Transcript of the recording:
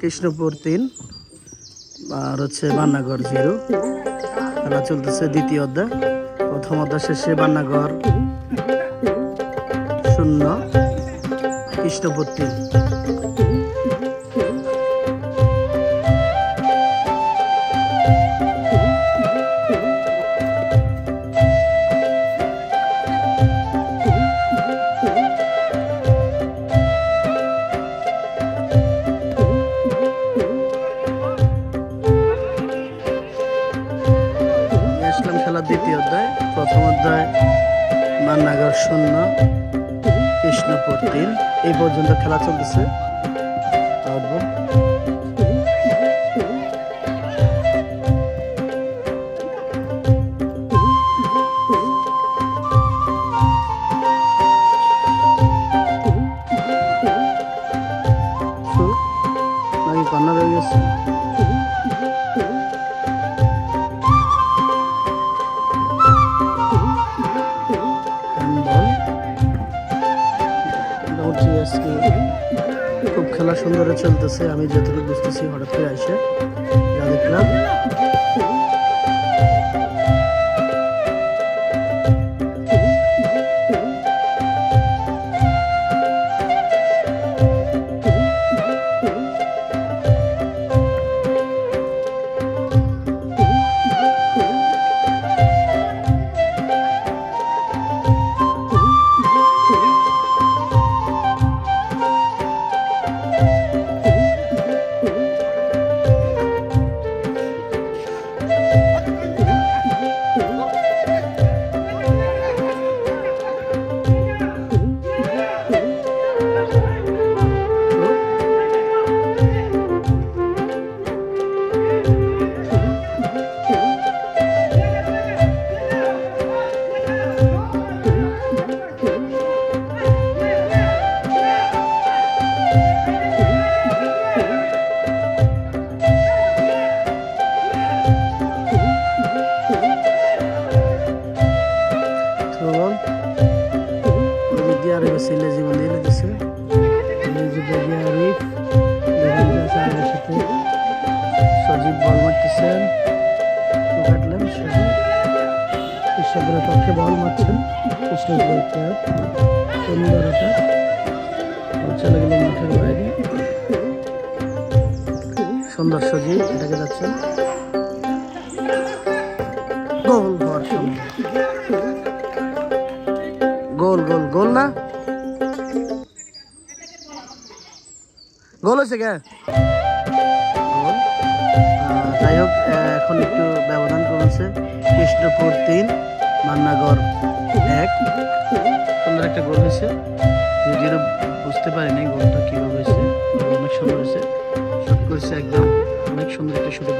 কৃষ্ণপুর তিন, আর হচ্ছে বান্নাঘর জিরো। খেলা চলতেছে দ্বিতীয় অধ্যায়। প্রথম অধ্যায় শেষে বান্নাঘর শূন্য, কৃষ্ণপুর তিন। মান্নাগর শূন্য কৃষ্ণপুর তিন। এই পর্যন্ত খেলা চলতেছে। মোটামুটি আজকে খুব খেলা সুন্দরে চলতেছে আমি যতটুকু বুঝতেছি হঠাৎ করে আসে যা দেখলাম আরেক ছেলে জীবন দিয়ে দিচ্ছে এই যে বেবি আরিফ আমার সাথে সজীব বল মারতেছেন। তো কাটলেন সজীব। কৃষ্ণপুরের পক্ষে বল মারছেন। কৃষ্ণপুরের প্লেয়ার সুন্দর বল চলে গেল মাঠের বাইরে। সুন্দর সজীব, এটাকে যাচ্ছেন। গোল হওয়ার গোল গোল গোল না? গোল হয়েছে কে? যাই হোক, এখন একটু ব্যবধান কমেছে। কৃষ্ণপুর তিন মান্নাগর এক। সুন্দর একটা গোল হয়েছে। যদিও বুঝতে পারিনি গোলটা কীভাবে হয়েছে, অনেক সময় হয়েছে। শুট করেছে একদম অনেক সুন্দর একটা শুটে